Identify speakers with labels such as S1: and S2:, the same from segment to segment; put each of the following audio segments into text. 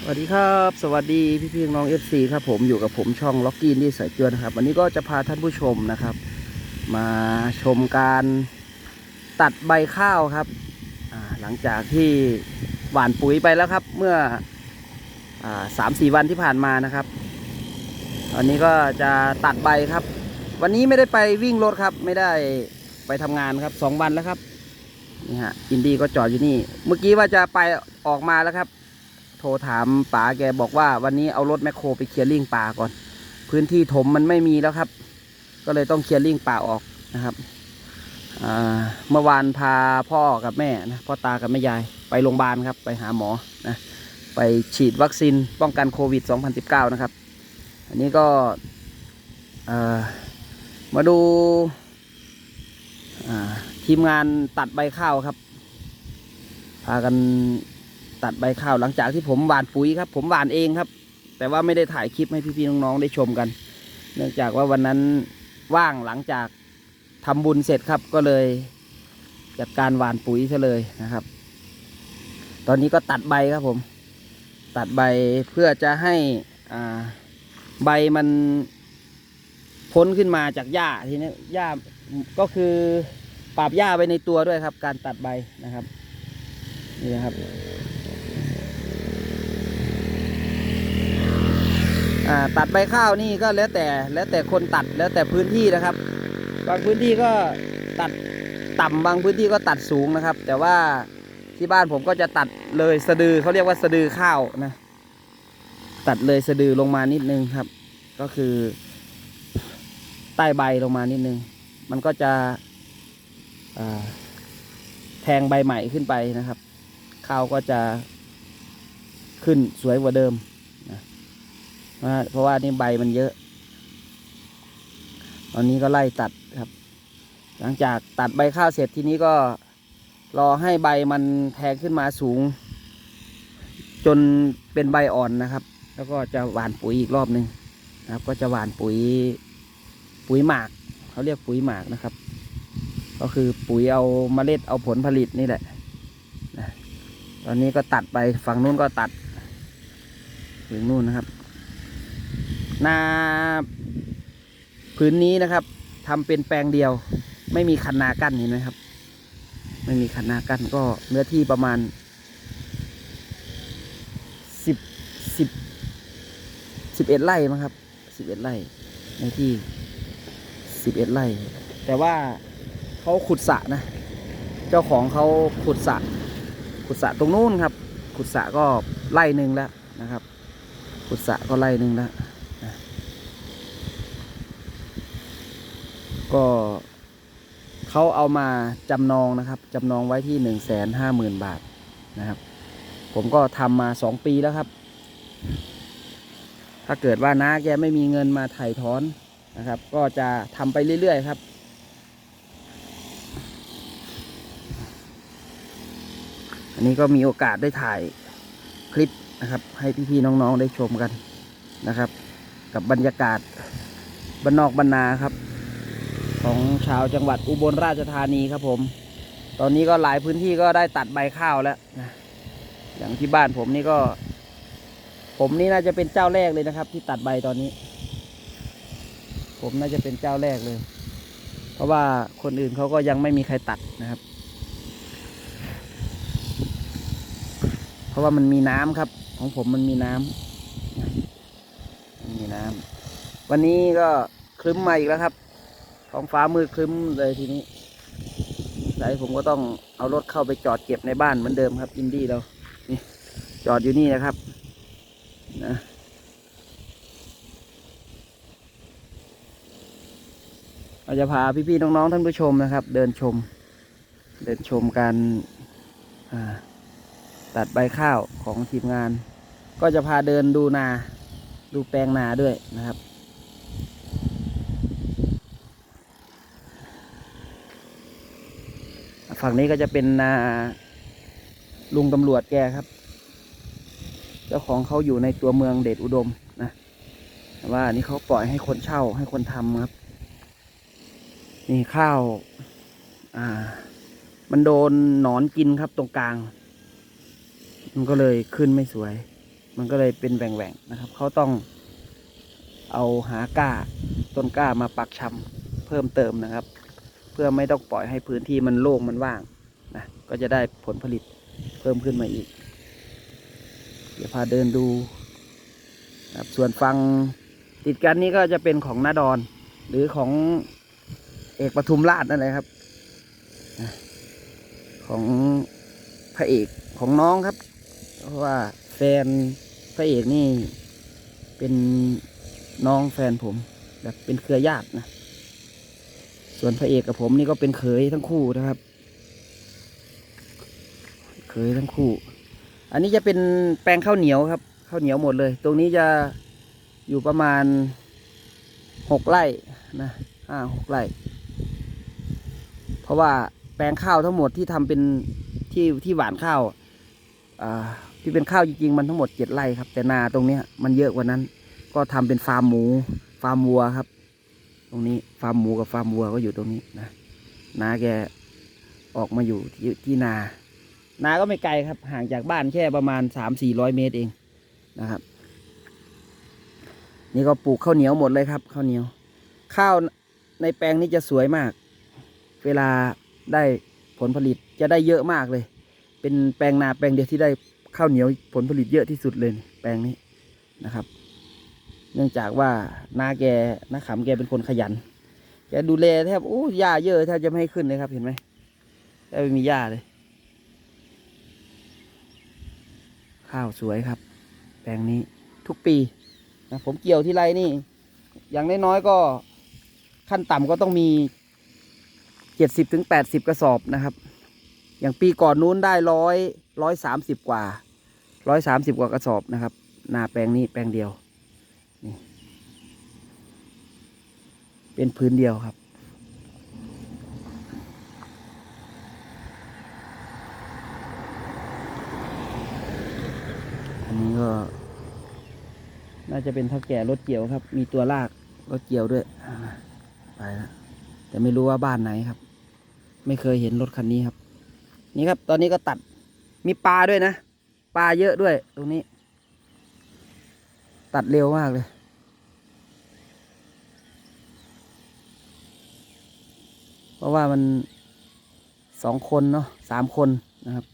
S1: สวัสดีครับ สวัสดีพี่พี่น้องเอฟซีครับผมอยู่กับผมช่องล็อกกี้นี่สายเจือนะครับ วันนี้ก็จะพาท่านผู้ชมนะครับ มาชมการตัดใบข้าวครับหลังจากที่หว่านปุ๋ยไปแล้วครับ เมื่ออสามสี่วันที่ผ่านมานะครับ ตอนนี้ก็จะตัดใบครับ วันนี้ไม่ได้ไปวิ่งรถครับ ไม่ได้ไปทำงานครับสองวันแล้วครับนี่ฮะอินดี้ก็จอดอยู่นี่ เมื่อกี้ว่าจะไปออกมาแล้วครับ รถามป๋าแกบอกว่าวันนี้เอารถแมคโครไปเคลียร์ลิงป่าก่อน พื้นที่ถมมันไม่มีแล้วครับ ก็เลยต้องเคลียร์ลิงป่าออกนะครับเมื่อวานพาพ่อกับแม่นะพ่อตากับแม่ยายไปโรงพยาบาลครับไปหาหมอนะไปฉีดวัคซีนป้องกันโควิด 2019 นะครับ อันนี้ก็มาดูทีมงานตัดใบข้าวครับ พากัน ตัดใบข้าวหลังจากที่ผมหว่านปุ๋ยครับ ผมหว่านเองครับ แต่ว่าไม่ได้ถ่ายคลิปให้พี่ๆน้องๆได้ชมกัน เนื่องจากว่าวันนั้นว่างหลังจากทำบุญเสร็จครับก็เลยจัดการหว่านปุ๋ยซะเลยนะครับ ตอนนี้ก็ตัดใบครับผม ตัดใบเพื่อจะให้อ่าใบมันพ้นขึ้นมาจากหญ้าทีนี้หญ้าก็คือปราบหญ้าไปในตัวด้วยครับ การตัดใบนะครับนี่นะครับอ่า ตัดใบข้าวนี่ก็แล้วแต่แล้วแต่คนตัดแล้วแต่พื้นที่นะครับ บางพื้นที่ก็ตัดต่ำบางพื้นที่ก็ตัดสูงนะครับ แต่ว่าที่บ้านผมก็จะตัดเลยสะดือเขาเรียกว่าสะดือข้าวนะ ตัดเลยสะดือลงมานิดนึงครับ ก็คือ ใต้ใบลงมานิดนึง มันก็จะแทงใบใหม่ขึ้นไปนะครับ ข้าวก็จะขึ้นสวยกว่าเดิมนะ เพราะว่าเพราะว่านี่ใบมันเยอะ ตอนนี้ก็ไล่ตัดครับ หลังจากตัดใบข้าวเสร็จทีนี้ก็รอให้ใบมันแทงขึ้นมาสูง จนเป็นใบอ่อนนะครับ แล้วก็จะหว่านปุ๋ยอีกรอบหนึ่งนะครับ ก็จะหว่านปุ๋ยปุ๋ยหมากเขาเรียกปุ๋ยหมากนะครับ ก็คือปุ๋ยเอาเมล็ดเอาผลผลิตนี่แหละตอนนี้ก็ตัดไปฝั่งนู้นก็ตัดถึงนู่นนะครับ นาพื้นนี้นะครับทำเป็นแปลงเดียว ไม่มีคันนากั้นเห็นไหมครับ ไม่มีคันนากั้นก็เนื้อที่ประมาณสิบสิบสิบเอ็ดไร่มั้งครับสิบเอ็ดไร่ในที่สิบเอ็ดไร่ แต่ว่าเขาขุดสระนะ เจ้าของเขาขุดสระขุดสระตรงนู้นครับ ขุดสระก็ไร่หนึ่งแล้วนะครับ ขุดสระก็ไร่หนึ่งแล้วนะ ก็เขาเอามาจำนองนะครับจำนองไว้ที่หนึ่งแสนห้าหมื่นบาทนะครับ ผมก็ทำมาสองปีแล้วครับ ถ้าเกิดว่าน้าแกไม่มีเงินมาไถ่ถอนนะครับ ก็จะทำไปเรื่อยๆครับอันนี้ก็มีโอกาสได้ถ่ายคลิปนะครับ ให้พี่ๆน้องๆได้ชมกันนะครับ กับบรรยากาศบ้านนอกบ้านนาครับ ของชาวจังหวัดอุบลราชธานีครับผม ตอนนี้ก็หลายพื้นที่ก็ได้ตัดใบข้าวแล้วนะอย่างที่บ้านผมนี่ก็ ผมนี่น่าจะเป็นเจ้าแรกเลยนะครับ ที่ตัดใบตอนนี้ ผมน่าจะเป็นเจ้าแรกเลย เพราะว่าคนอื่นเขาก็ยังไม่มีใครตัดนะครับ เพราะว่ามันมีน้ำครับ ของผมมันมีน้ำมันมีน้ำวันนี้ก็ครึ้มมาอีกแล้วครับ ท้องฟ้ามืดครึ้มเลยทีนี้สายผมก็ต้องเอารถเข้าไปจอดเก็บในบ้านเหมือนเดิมครับ อินดี้เรานี่จอดอยู่นี่นะครับนะเราจะพาพี่ๆน้องๆท่านผู้ชมนะครับ เดินชม เดินชมการตัดใบข้าวของทีมงาน ก็จะพาเดินดูนาดูแปลงนาด้วยนะครับ ฝั่งนี้ก็จะเป็นนาลุงตำรวจแกครับ เจ้าของเขาอยู่ในตัวเมืองเดชอุดมนะแต่ว่าอันนี้เขาปล่อยให้คนเช่าให้คนทำครับ นี่ข้าว อ่า มันโดนหนอนกินครับตรงกลาง มันก็เลยขึ้นไม่สวย มันก็เลยเป็นแหว่งๆนะครับ เขาต้องเอาหาก้าต้นกล้ามาปักชำเพิ่มเติมนะครับ เพื่อไม่ต้องปล่อยให้พื้นที่มันโล่งมันว่างนะก็จะได้ผลผลิตเพิ่มขึ้นมาอีก เดี๋ยวพาเดินดูนะครับส่วนฟังติดกันนี้ก็จะเป็นของนาดอน หรือของเอกปทุมราชนั่นแหละครับนะของพระเอกของน้องครับ เพราะว่าแฟนพระเอกนี่เป็นน้องแฟนผมแบบเป็นเครือญาตินะ ส่วนพระเอกกับผมนี่ก็เป็นเขยทั้งคู่นะครับ เขยทั้งคู่ อันนี้จะเป็นแปลงข้าวเหนียวครับข้าวเหนียวหมดเลย ตรงนี้จะอยู่ประมาณหกไร่นะห้าหกไร่ เพราะว่าแปลงข้าวทั้งหมดที่ทำเป็นที่ที่หวานข้าวที่เป็นข้าวจริงๆมันทั้งหมดเจ็ดไร่ครับ แต่นาตรงเนี้ยมันเยอะกว่านั้น ก็ทำเป็นฟาร์มหมู ฟาร์มวัวครับ ตรงนี้ฟาร์มหมูกับฟาร์มวัวก็อยู่ตรงนี้นะนาแกออกมาอยู่ที่ที่นา นาก็ไม่ไกลครับ ห่างจากบ้านแค่ประมาณสามสี่ร้อยเมตรเองนะครับ นี่ก็ปลูกข้าวเหนียวหมดเลยครับข้าวเหนียว ข้าวในแปลงนี้จะสวยมาก เวลาได้ผลผลิตจะได้เยอะมากเลย เป็นแปลงนาแปลงเดียวที่ได้ข้าวเหนียวผลผลิตเยอะที่สุดเลย แปลงนี้นะครับ เนื่องจากว่านาแกนาขำแกเป็นคนขยัน แกดูแลแทบโอ้หญ้าเยอะแทบจะไม่ให้ขึ้นเลยครับเห็นไหมแทบไม่มีหญ้าเลย ข้าวสวยครับ แปลงนี้ทุกปีนะผมเกี่ยวที่ไรนี่ อย่างน้อยๆก็ขั้นต่ำก็ต้องมีเจ็ดสิบถึงแปดสิบกระสอบนะครับ อย่างปีก่อนนู้นได้ร้อยร้อยสามสิบกว่าร้อยสามสิบกว่ากระสอบนะครับ นาแปลงนี้แปลงเดียว เป็นพื้นเดียวครับ อันนี้ก็ น่าจะเป็นเท่าแก่รถเกี่ยวครับ มีตัวลากรถเกี่ยวด้วย ไปแล้วแต่ไม่รู้ว่าบ้านไหนครับ ไม่เคยเห็นรถคันนี้ครับ นี่ครับ ตอนนี้ก็ตัด มีปลาด้วยนะ ปลาเยอะด้วยตรงนี้ ตัดเร็วมากเลย เพ ราะว่ามันสองคนเนาะสามคนนะครับ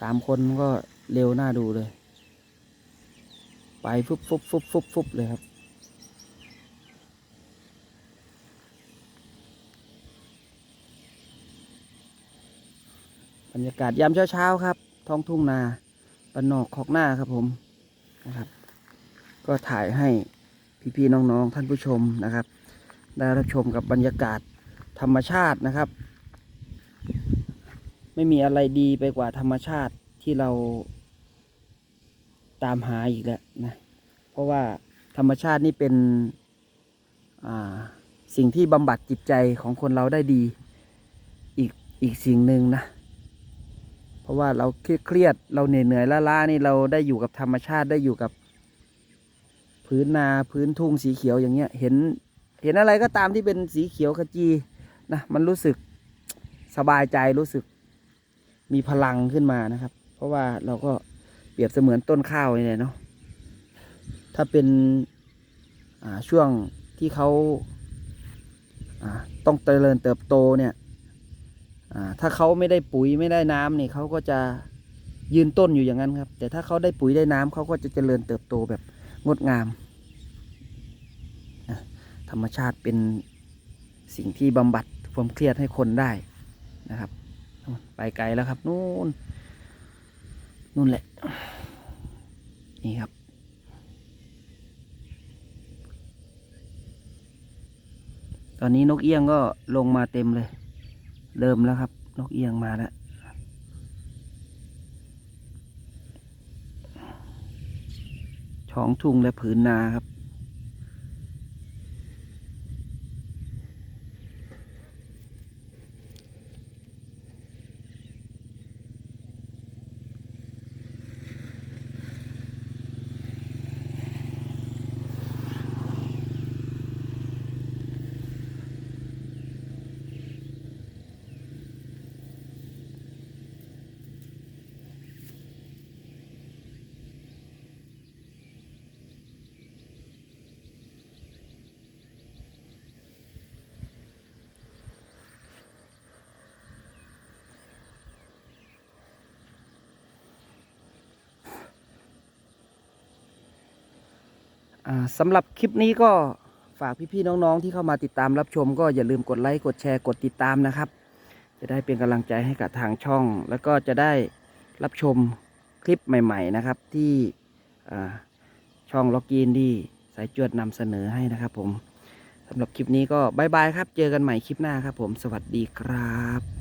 S1: สามคนก็เร็วน่าดูเลย ไปฟุบฟุบฟุบฟุบฟุบเลยครับ บรรยากาศยามเช้าๆครับ ท้องทุ่งนาปันนอกขอกหน้าครับผมนะครับ ก็ถ่ายให้พี่ๆน้องๆท่านผู้ชมนะครับ ได้รับชมกับบรรยากาศ ธรรมชาตินะครับ ไม่มีอะไรดีไปกว่าธรรมชาติที่เราตามหาอีกแล้วนะ เพราะว่าธรรมชาตินี่เป็นสิ่งที่บำบัดจิตใจของคนเราได้ดีอีกอีกสิ่งหนึ่งนะ เพราะว่าเราเครียดเราเหนื่อยเหนื่อยล้าๆนี่เราได้อยู่กับธรรมชาติได้อยู่กับพื้นนาพื้นทุ่งสีเขียวอย่างเงี้ย เห็นเห็นอะไรก็ตามที่เป็นสีเขียวขจี นะมันรู้สึกสบายใจรู้สึกมีพลังขึ้นมานะครับ เพราะว่าเราก็เปรียบเสมือนต้นข้าวนี่แหละเนาะถ้าเป็นช่วงที่เขาต้องเจริญเติบโตเนี่ยถ้าเขาไม่ได้ปุ๋ยไม่ได้น้ำนี่เขาก็จะยืนต้นอยู่อย่างนั้นครับ แต่ถ้าเขาได้ปุ๋ยได้น้ำเขาก็จะเจริญเติบโตแบบงดงาม ธรรมชาติเป็นสิ่งที่บำบัด ความเครียดให้คนได้นะครับ ไปไกลแล้วครับนู่นนู่นแหละ นี่ครับ ตอนนี้นกเอี้ยงก็ลงมาเต็มเลย เริ่มแล้วครับ นกเอียงมาแล้วท้องทุ่งและผืนนาครับ สำหรับคลิปนี้ก็ฝากพี่ๆน้องๆ ที่เข้ามาติดตามรับชม ก็อย่าลืมกดไลค์กดแชร์กดติดตามนะครับ จะได้เป็นกำลังใจให้กับทางช่อง แล้วก็จะได้รับชมคลิปใหม่ๆนะครับที่ช่องล็อกกีนดีสายจวดนำเสนอให้นะครับผมสำหรับคลิปนี้ก็บายบายครับ เจอกันใหม่คลิปหน้าครับผม สวัสดีครับ